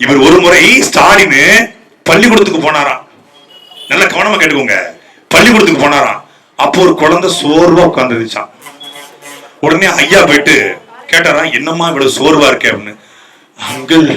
இவர் ஒரு முறை ஸ்டாலின் பள்ளிக்கூடத்துக்கு போனாராம். நல்ல கவனமா கேட்டுக்கோங்க. பள்ளிக்கூடத்துக்கு போனாராம். அப்போ ஒரு குழந்தை சோர்வா உட்கார்ந்துருச்சான் உடனே ஐயா போயிட்டு கேட்டாரா என்னம்மா இவ்வளவு சோர்வா இருக்கே? அப்படின்னு. அங்கிள்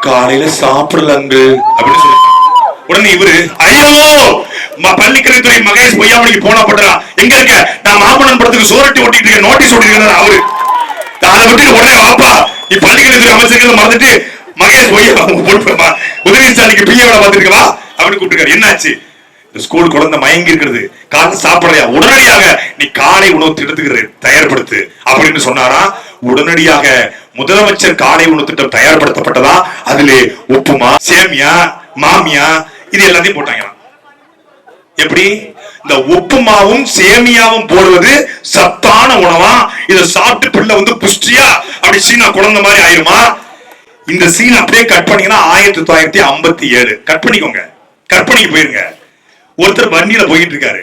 காலையில சாப்பிடல அங்கிள். அப்படின்னு சொல்லி. உடனே இவரு ஐயோ பள்ளிக்கல்வித்துறை மகேஷ் பொய்யாமணிக்கு போனா போட்டுறா எங்க இருக்க? நான் மாமன்னன் படத்துக்கு சோரட்டி ஓட்டிட்டு இருக்கேன். நோட்டீஸ் ஓட்டிட்டு இருக்கேன் அவரு அதை விட்டு உடனே வாப்பா. நீ பள்ளிக்கல்வித்துறை அமைச்சர்கள் மறந்துட்டு மகேஷ் பொய்யா பொறுப்பு உதயசாலிக்கு பிஏவோட பார்த்துருக்கவா அப்படின்னு கூப்பிட்டுருக்காரு. என்னாச்சு? இந்த ஸ்கூல் குழந்தை மயங்கி இருக்கிறது. காலை சாப்பிடலையா? உடனடியாக நீ காலை உணவு திட்டத்துக்கு தயார்படுத்து அப்படின்னு சொன்னாரா? உடனடியாக முதலமைச்சர் காலை உணவு திட்டம் தயார்படுத்தப்பட்டதா? அதிலே உப்புமா சேமியா மாமியா இது எல்லாத்தையும் போட்டாங்களாம். எப்படி? இந்த உப்புமாவும் சேமியாவும் போடுவது சத்தான உணவா? இத சாப்பிட்டு பிள்ளை வந்து புஷ்டியா? அப்படி சீனா குழந்தை மாதிரி ஆயிருமா? இந்த சீன் அப்படியே கட் பண்ணீங்கன்னா ஆயிரத்தி தொள்ளாயிரத்தி ஐம்பத்தி ஏழு. கட் பண்ணிக்கோங்க. கற்பனைக்கு போயிருங்க. ஒருத்தர் வண்டியில போயிட்டு இருக்காரு.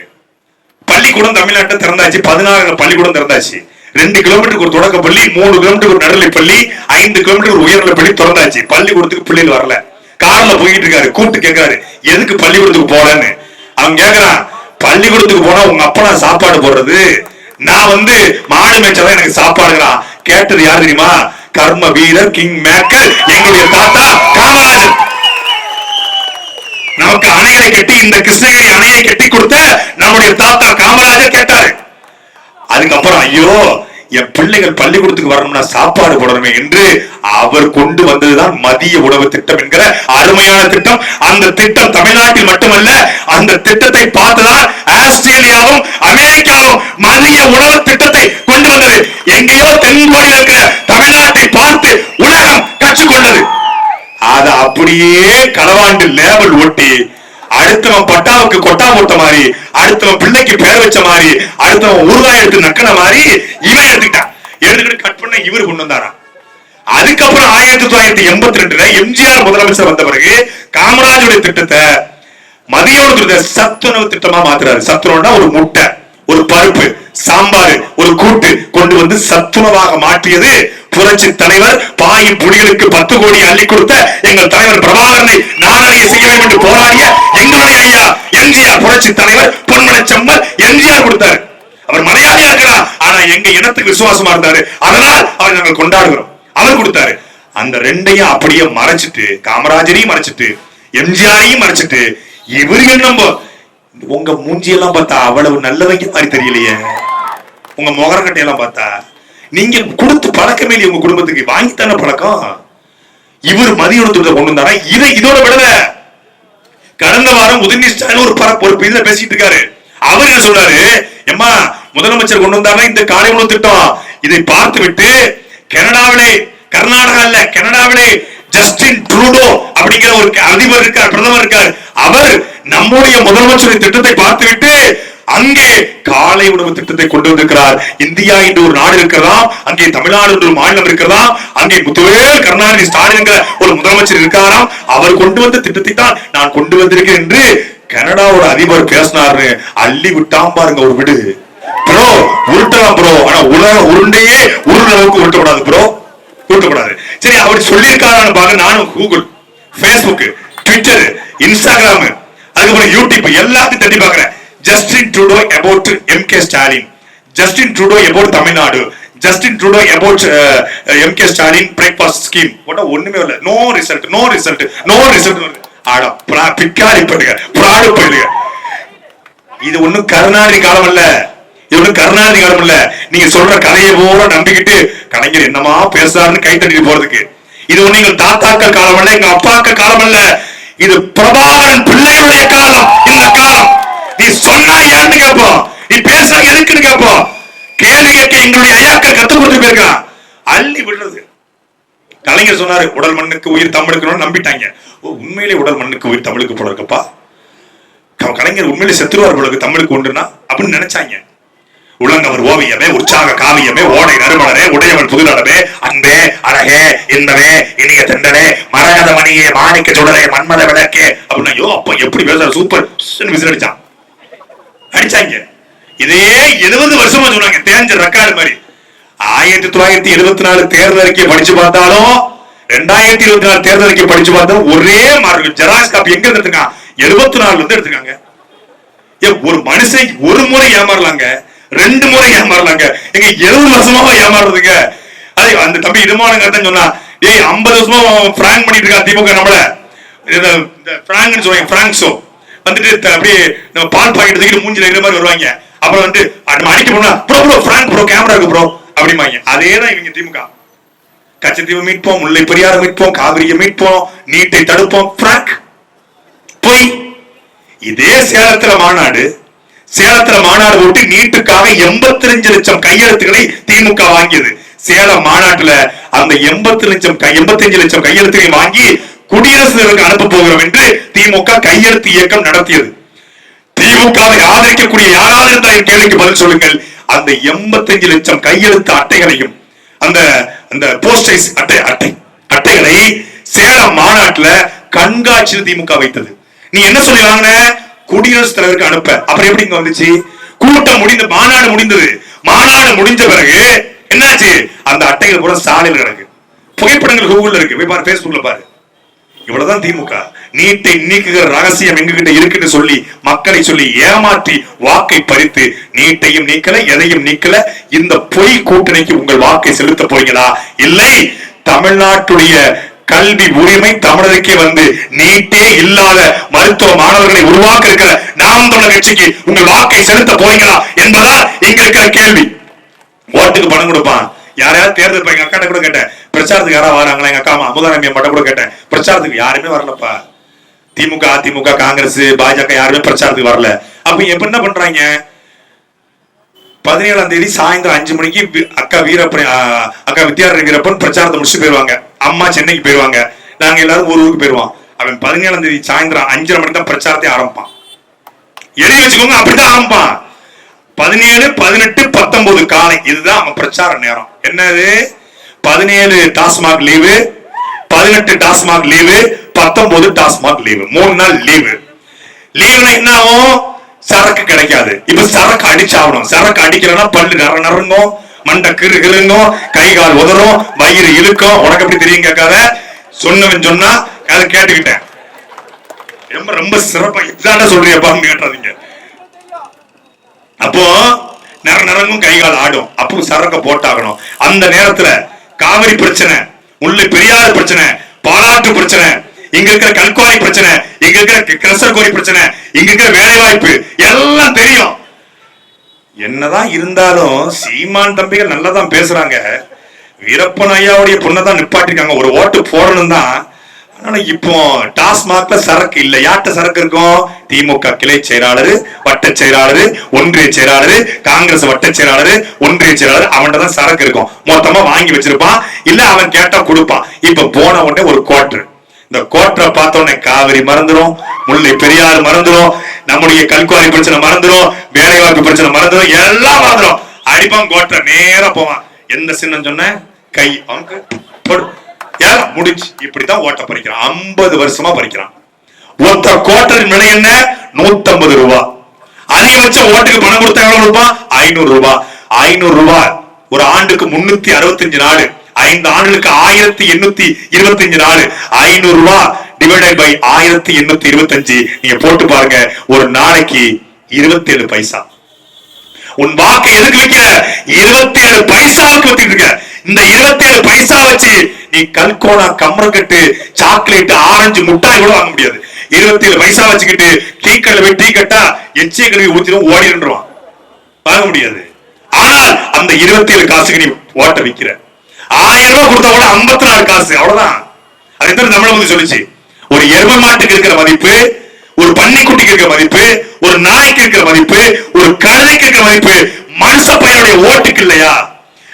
பள்ளிக்கூடம் தமிழ்நாட்டில் திறந்தாச்சு. பதினாறு பள்ளிக்கூடம் திறந்தாச்சு. ரெண்டு கிலோமீட்டருக்கு ஒரு தொடக்க பள்ளி மூணு கிலோமீட்டருக்கு ஒரு நடுநிலை பள்ளி ஐந்து கிலோமீட்டர் ஒரு உயர்நிலை பள்ளி திறந்தாச்சு. பள்ளிக்கூடத்துக்கு பிள்ளைகள் வரல. கார்ல போயிட்டு இருக்காரு. கூப்பிட்டு கேட்கிறாரு எதுக்கு பள்ளிக்கூடத்துக்கு போறேன்னு அவன் கேக்குறான் பள்ளிக்கூடத்துக்கு போனா உங்க அப்பா நான் சாப்பாடு போடுறது. நான் வந்து மாடு மேய்ச்சாதான் எனக்கு சாப்பாடுங்கிறான். கேட்டது யார் தெரியுமா? கர்ம வீரர் கிங் மேக்கர் எங்களுடைய தாத்தா காமராஜர். நமக்கு அணையை கட்டி இந்த கிருஷ்ணகிரி அணையை கட்டி கொடுத்த நம்முடைய தாத்தா காமராஜர் கேட்டாரு. அதுக்கப்புறம் ஐயோ என் பிள்ளைகள் பள்ளிக்கூடத்துக்கு வரணும்னா சாப்பாடு போடணுமே என்று அவர் கொண்டு வந்ததுதான் மதிய உணவு திட்டம் என்கிற அருமையான திட்டம். அந்த திட்டம் தமிழ்நாட்டில் மட்டுமல்ல அந்த திட்டத்தை பார்த்துதான் ஆஸ்திரேலியாவும் அமெரிக்காவும் மதிய உணவு திட்டத்தை கொண்டு வந்தது. எங்கேயோ தென்கோடியில் இருக்கிற தமிழ்நாட்டை பார்த்து உலகம் கற்றுக்கொண்டது. அத அப்படியே களவாண்டு லேபல் ஓட்டி அடுத்தவன் பட்டாவுக்கு கொட்டா போட்ட மாதிரி அடுத்தவன் பிள்ளைக்கு பேர் வச்ச மாதிரி அடுத்தவன் ஊறுகாய் எடுத்து நக்கின மாதிரி இவன் எடுத்துக்கிட்டான். எடுத்துக்கிட்டு கட் பண்ண இவர் கொண்டு வந்தாராம். அதுக்கப்புறம் ஆயிரத்தி தொள்ளாயிரத்தி எண்பத்தி ரெண்டுல எம்ஜிஆர் முதலமைச்சர் வந்த பிறகு காமராஜருடைய திட்டத்தை மதிய உணவு சத்துணவு திட்டமா மாத்துறாரு. சத்துணவுனா ஒரு முட்டை ஒரு பருப்பு சாம்பார் ஒரு கூட்டு கொண்டு வந்து சத்துணவாக மாற்றியது புரட்சி தலைவர் பாயின் புலிகளுக்கு பத்து கோடி அள்ளி கொடுத்த எங்கள் தலைவர் பிரபாகரனை நாடறிய செய்ய வேண்டும் என்று போராடிய எங்களுடைய ஐயா எம்ஜிஆர் புரட்சி தலைவர் பொன்மலை செம்மல் எம்ஜிஆர் கொடுத்தார். அவர் மலையாளியா இருக்கிறார் ஆனா எங்க இனத்துக்கு விசுவாசமா இருந்தாரு. அதனால் அவர் நாங்கள் கொண்டாடுகிறோம். அவர் கொடுத்தாரு. அந்த ரெண்டையும் அப்படியே மறைச்சிட்டு காமராஜரையும் மறைச்சிட்டு எம்ஜிஆரையும் மறைச்சிட்டு இவர் என்னமோ உங்க மூஞ்சியெல்லாம் பார்த்தா அவ்வளவு நல்லவங்க மாதிரி தெரியலையே. உங்க முகரக்கட்டையெல்லாம் பார்த்தா நீங்க கொடுத்து பழக்கமே உங்க குடும்பத்துக்கு. வாங்கித்தானே பழக்கம்? இவர் மதிய உணவு கொண்டு வந்தாரா? இதை இதோட விடல. கடந்த வாரம் உதயநிதி ஸ்டாலின் ஒரு பர ஒரு இதுல பேசிட்டு இருக்காரு. அவர் என்ன சொல்றாரு? எம்மா முதலமைச்சர் கொண்டு வந்தாங்க இந்த காலை உணவு திட்டம். இதை பார்த்து விட்டு கனடாவிலே கர்நாடகா இல்ல கனடாவிலே ஜஸ்டின் ட்ரூடோ அப்படிங்கிற ஒரு அதிபர் இருக்கார் பிரதமர் இருக்கார். அவர் நம்முடைய முதலமைச்சரின் திட்டத்தை பார்த்துவிட்டு அங்கே காலை உணவு திட்டத்தை கொண்டு வந்திருக்கிறார். இந்தியா என்று ஒரு நாடு இருக்கிறதா? அங்கே தமிழ்நாடு என்று ஒரு மாநிலம் இருக்கிறதா? அங்கே முத்துவேல் கருணாநிதி ஸ்டாலின் என்கிற ஒரு முதலமைச்சர் இருக்காராம் அவர் கொண்டு வந்த திட்டத்தை தான் நான் கொண்டு வந்திருக்கேன் என்று கனடாவோட அதிபர் பேசினாரு அள்ளி விட்டாம் பாருங்க ஒரு விடு. ப்ரோ உருட்டலாம் ப்ரோ. ஆனா உலக உருண்டையே உருள் அளவுக்கு உருட்டக்கூடாது ப்ரோ. உருட்டப்படாது சரி அவர் சொல்லியிருக்காரான்னு பாருங்க நானும் கூகுள் ஃபேஸ்புக் ட்விட்டர் இன்ஸ்டாகிராம் அதுக்கப்புறம் யூடியூப் எல்லாத்தையும் தட்டி பாக்குறேன் Justin Trudeau about M K Stalin Justin Trudeau about Tamil Nadu Justin Trudeau about M K Stalin breakfast scheme போட்டா ஒண்ணுமே இல்ல no result no result no result ஆட பிரா- பிக்காரி பண்ணுங்க ப்ராடு பண்ணுங்க இது ஒண்ணும் கருணாநிதி காலம் அல்ல. இது ஒண்ணும் கருணாநிதி காலம் இல்ல நீங்க சொல்ற கதையை போல நம்பிக்கிட்டு கலைஞர் என்னமா பேசுறாருன்னு கை தட்டிட்டு போறதுக்கு. இது ஒண்ணு எங்கள் தாத்தாக்கள் காலம் அல்ல எங்க அப்பாக்கள் காலம் அல்ல. இது பிரபாகரன் பிள்ளையுடைய காலம் இந்த காலம் நீ சொன்னா ஏன்னு கேட்போம் நீ பேசுற எதுக்குன்னு கேட்போம் கேள்வி கேட்க எங்களுடைய ஐயாக்கள் கத்துக் கொடுத்து போயிருக்கான் அள்ளி விடுறது கலைஞர் சொன்னாரு உடல் மண்ணுக்கு உயிர் தமிழுக்கு நம்பிட்டாங்க. ஓ உண்மையிலே உடல் மண்ணுக்கு உயிர் தமிழுக்கு போல இருக்கப்பா. க- கலைஞர் உண்மையிலே செத்துருவார் போல தமிழுக்கு உண்டுனா அப்படின்னு நினைச்சாங்க. உலங்கவர் ஓவியமே உற்சாக காவியமே ஓடை நறுமலரே உடையவன் புதுநடமே அன்பே அழகே இன்பமே இனிய தெண்டனே மரகத மணியே மாணிக்க சுடரே மன்மத விளக்கே அப்படின்னா ஐயோ அப்ப எப்படி பேசுற சூப்பர்! விசில் அடிச்சான். அடிச்சாங்க. இதே எழுபது வருஷமா சொன்னாங்க தேஞ்ச ரெக்கார்டு மாதிரி. ஆயிரத்தி தொள்ளாயிரத்தி எழுபத்தி நாலு தேர்தல் அறிக்கையை படிச்சு பார்த்தாலும் ஆயிரத்தி இருபத்தி நாலு தேர்தலுக்கு படிச்சு பார்த்தா ஒரே மார்க் ஜெராக்ஸ் காப்பி எங்க இருந்து எழுபத்தி நாலுல இருந்து எடுத்துக்காங்க. ஒரு மனுஷன் ஒரு முறை ஏமாறலாங்க. ரெண்டு முறை ஏமாறலாங்க. எங்க எழுபது வருஷமாவும் ஏமாறுறதுங்க. அதே அந்த தம்பி இடுமானங்க சொன்னா ஏய் ஐம்பது வருஷமா பிராங்க் பண்ணிட்டு இருக்கா திமுக நம்மள. இந்த இந்த பிராங்க்னு சொல்லுவாங்க பிராங்க் ஷோ வந்துட்டு அப்படியே நம்ம பால் பாக்கெட் தூக்கிட்டு மூஞ்சில இருக்கிற மாதிரி வருவாங்க. அப்புறம் வந்து நம்ம அடிக்க போனா bro bro prank bro camera இருக்கு ப்ரோ. அப்படிம்பாங்க. அதே தான் இவங்க திமுக கச்சத்தீவை மீட்போம் முல்லை பெரியார மீட்போம் காவிரியை மீட்போம் நீட்டை தடுப்போம். பொய். இதே சேலத்துல மாநாடு சேலத்துல மாநாடு ஓட்டி நீட்டுக்காக 85 லட்சம் கையெழுத்துக்களை திமுக வாங்கியது. சேலம் மாநாட்டுல அந்த 80 லட்சம் எண்பத்தி அஞ்சு லட்சம் கையெழுத்துக்களை வாங்கி குடியரசு தலைவருக்கு அனுப்ப போகிறோம் என்று திமுக கையெழுத்து இயக்கம் நடத்தியது. திமுகவை ஆதரிக்கக்கூடிய யாராவது இருந்தால் கேள்விக்கு பதில் சொல்லுங்கள். அந்த 85 லட்சம் கையெழுத்து அட்டைகளையும் அந்த அந்த போஸ்டைஸ் அட்டை அட்டை அட்டைகளை சேலம் மாநாட்டுல கண்காட்சியில் திமுக வைத்தது. நீ என்ன சொல்லிடுவாங்க குடியரசுத் தலைவருக்கு அனுப்ப. அப்புறம் எப்படி இங்க வந்துச்சு? கூட்டம் முடிந்த மாநாடு முடிந்தது. மாநாடு முடிஞ்ச பிறகு என்னாச்சு? அந்த அட்டைகள் கூட சாலையில் கிடக்கு. புகைப்படங்கள் கூகுள்ல இருக்கு. போய் பாரு பேஸ்புக்ல பாரு. இவ்வளவுதான் திமுக. நீட்டை நீக்குகிற ரகசியம் எங்ககிட்ட இருக்குன்னு சொல்லி மக்களை சொல்லி ஏமாற்றி வாக்கை பறித்து நீட்டையும் நீக்கல எதையும் நீக்கல இந்த பொய் கூட்டணிக்கு உங்கள் வாக்கை செலுத்த போறீங்களா? இல்லை. தமிழ்நாட்டுடைய கல்வி உரிமை தமிழருக்கே வந்து நீட்டே இல்லாத மருத்துவ மாணவர்களை உருவாக்க இருக்கிற நாம் தமிழர் கட்சிக்கு உங்கள் வாக்கை செலுத்த போறீங்களா என்பதா இங்க இருக்கிற கேள்வி. ஓட்டுக்கு பணம் கொடுப்பான். யாரையாவது தேர்தல் எங்க அக்காட்ட கூட கேட்டேன். பிரச்சாரத்துக்கு யாராவது வராங்களா? எங்க அக்கா அம்மா மட்டும் கூட கேட்டேன். பிரச்சாரத்துக்கு யாருமே வரலப்பா. திமுக அதிமுக காங்கிரஸ் பாஜக யாருமே பிரச்சாரத்துக்கு வரல. அப்ப எப்ப என்ன பண்றாங்க? பதினேழாம் தேதி சாயந்தரம் அஞ்சு மணிக்கு அக்கா வீரப்பன் அக்கா வித்யாரணி வீரப்பன் பிரச்சாரத்தை முடிச்சுட்டு போயிருவாங்க. அம்மா சென்னைக்கு போயிருவாங்க. நாங்க எல்லாரும் ஒரு ஊருக்கு போயிருவோம். அவன் பதினேழாம் தேதி சாயந்தரம் அஞ்சரை மணிக்கு தான் பிரச்சாரத்தை ஆரம்பிப்பான். எழுதி வச்சுக்கோங்க அப்படிதான் ஆரம்பிப்பான். பதினேழு பதினெட்டு பத்தொன்பது காலை. இதுதான் அவன் பிரச்சார நேரம். என்னது? பதினேழு டாஸ்மாக் லீவு பதினெட்டு டாஸ்மாக் லீவு பத்தொன்பது டாஸ்மாக் லீவு. மூணு நாள் லீவு. லீவுனா என்ன ஆகும்? சரக்கு கிடைக்காது. இப்ப சரக்கு அடிச்சாகணும். சரக்கு அடிக்கலன்னா பல்லு நர நறுங்கும் மண்டை கிரு கிருங்கும் கை கால் உதறும் வயிறு இழுக்கும். உனக்கு எப்படி தெரியும் கேட்காத? சொன்னவன் சொன்னா அதை கேட்டுக்கிட்டேன். ரொம்ப ரொம்ப சிறப்பா இதான சொல்றியப்பான்னு கேட்டாதீங்க அப்போ நரங்கும் கை கால் ஆடும். அப்போ சரக்க போட்டாகணும். அந்த நேரத்துல காவிரி பிரச்சனை முல்லை பெரியாறு பிரச்சனை பாலாற்று பிரச்சனை இங்க இருக்கிற கல்குவாரி பிரச்சனை இங்க இருக்கிற கிரசர் கோரி பிரச்சனை இங்க இருக்கிற வேலை வாய்ப்பு எல்லாம் தெரியும். என்னதான் இருந்தாலும் சீமான் தம்பிகள் நல்லா தான் பேசுறாங்க. வீரப்பன் ஐயாவுடைய பொண்ணை தான் நிப்பாட்டிருக்காங்க. ஒரு ஓட்டு போடணும் தான். ஆனா இப்போ டாஸ்மாக்ல சரக்கு இல்ல. யார்கிட்ட சரக்கு இருக்கும்? திமுக கிளை செயலாளர் வட்ட செயலாளர் ஒன்றிய செயலாளர் காங்கிரஸ் வட்ட செயலாளர் ஒன்றிய செயலாளர் அவன்கிட்ட தான் சரக்கு இருக்கும். மொத்தமா வாங்கி வச்சிருப்பான். இல்ல அவன் கேட்டா கொடுப்பான். இப்ப போன உடனே ஒரு குவார்டர் இந்த கோட்டரை பார்த்தோன்னே காவிரி மறந்துடும் முல்லை பெரியார் மறந்துடும் நம்முடைய கல்குவாரி பிரச்சனை மறந்துடும் வேலை வாய்ப்பு பிரச்சனை மறந்துடும் எல்லாம் மறந்துடும் அடிப்பான் கோட்டரை நேரா போவான். எந்த சின்னம் சொன்ன? கை அவனுக்கு போடு. ஏன்? முடிச்சு இப்படித்தான் ஓட்ட பறிக்கிறான். ஐம்பது வருஷமா பறிக்கிறான். ஒத்த கோட்டரின் விலை என்ன? நூத்தம்பது ரூபா. அதிகபட்ச ஓட்டுக்கு பணம் கொடுத்தா எவ்வளவு ரூபா ஐநூறு ரூபாய் ஐநூறு ரூபாய் ஒரு ஆண்டுக்கு முன்னூத்தி அறுபத்தஞ்சு நாள் ஐந்து ஆண்டுகளுக்கு ஆயிரத்தி எண்ணூத்தி இருபத்தஞ்சு நாள். ஐநூறு ரூபாய் டிவைடட் பை ஆயிரத்தி எண்ணூத்தி இருபத்தஞ்சு. நீங்க போட்டு பாருங்க ஒரு நாளைக்கு இருபத்தி ஏழு பைசா. உன் வாக்கை எதுக்கு வைக்க இருபத்தி ஏழு பைசாவுக்கு வச்சுட்டு இருக்க. இந்த இருபத்தி ஏழு பைசா வச்சு நீ கல்கோனா கம்மரக்கட்டு சாக்லேட் ஆரஞ்சு முட்டாய் கூட வாங்க முடியாது. இருபத்தி ஏழு பைசா வச்சுக்கிட்டு டீ கடையில் போய் டீ கட்டா எச்சிய கழுவி ஊத்திடும் ஓடிடுவான் வாங்க முடியாது. ஆனால் அந்த இருபத்தி ஏழு காசுக்கு நீ ஓட்ட விக்கிற. ஆயிரம் ரூபாய் கொடுத்தா கூட ஐம்பத்தி நாலு காசு அவ்வளவுதான். அது எத்தனை தமிழ் வந்து சொல்லுச்சு. ஒரு எரும மாட்டுக்கு இருக்கிற மதிப்பு ஒரு பன்னிக்குட்டிக்கு இருக்கிற மதிப்பு ஒரு நாய்க்கு இருக்கிற மதிப்பு ஒரு கழுதைக்கு இருக்கிற மதிப்பு மனுஷ பையனுடைய ஓட்டுக்கு இல்லையா?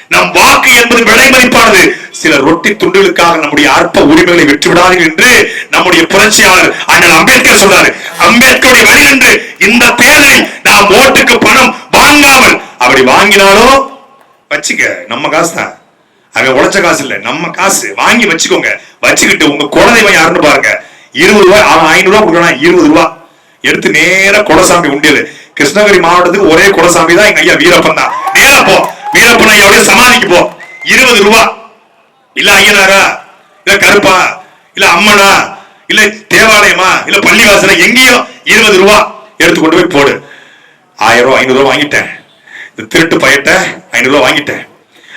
நம் வாக்கு என்பது விலை மதிப்பானது. சில ரொட்டி துண்டுகளுக்காக நம்முடைய அற்ப உரிமைகளை வெற்றி என்று நம்முடைய புரட்சியாளர் அண்ணன் அம்பேத்கர் சொல்றாரு. அம்பேத்கருடைய வழி என்று இந்த தேர்தலில் நாம் ஓட்டுக்கு பணம் வாங்காமல் அப்படி வாங்கினாலும் வச்சுக்க நம்ம காசு தான் அங்க உழைச்ச காசு இல்ல. நம்ம காசு வாங்கி வச்சுக்கோங்க. வச்சுக்கிட்டு உங்க குலதெய்வம் யாருன்னு பாருங்க. இருபது ரூபாய் அவன் ஐநூறு ரூபாய் கொடுக்கணும் இருபது ரூபாய். எடுத்து நேரா குலசாமி உண்டியல். கிருஷ்ணகிரி மாவட்டத்துக்கு ஒரே குலசாமி தான் எங்க ஐயா வீரப்பன் தான். நேரா போ. வீரப்பன் ஐயாவுடைய சமாதிக்கு போ. இருபது ரூபா இல்ல ஐயனாரா? இல்ல கருப்பா? இல்ல அம்மனா? இல்ல தேவாலயமா? இல்ல பள்ளிவாசல? எங்கேயோ இருபது ரூபா எடுத்து கொண்டு போய் போடு. ஆயிரம் ரூபாய் ஐநூறு ரூபாய் வாங்கிட்டேன். இந்த திருட்டு பையட்ட ஐநூறு ரூபாய் வாங்கிட்டேன்.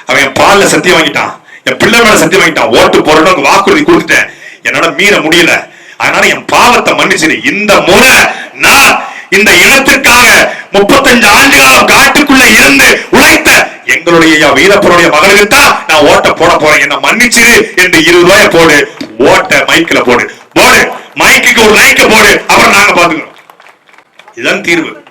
அவன் என் பால்ல சத்தியம் வாங்கிட்டான். என் பிள்ளை மேல சத்தியம் வாங்கிட்டான். ஓட்டு போறணும் வாக்குறுதி கொடுத்துட்டேன். என்னால மீற முடியல. அதனால என் பாவத்தை மன்னிச்சிரு. இந்த முறை நான் இந்த இனத்திற்காக முப்பத்தஞ்சு ஆண்டு காலம் காட்டுக்குள்ள இருந்து உழைத்த எங்களுடைய வீரப்பனுடைய மகளிர் தான் நான் ஓட்ட போட போறேன். என்ன மன்னிச்சிரு என்று இருபது ரூபாய போடு. ஓட்ட மைக்கில் போடு. போடு. மைக்குக்கு ஒரு லைக்க போடு. அப்புறம் நாங்க பாத்துக்கிறோம் இதுதான் தீர்வு.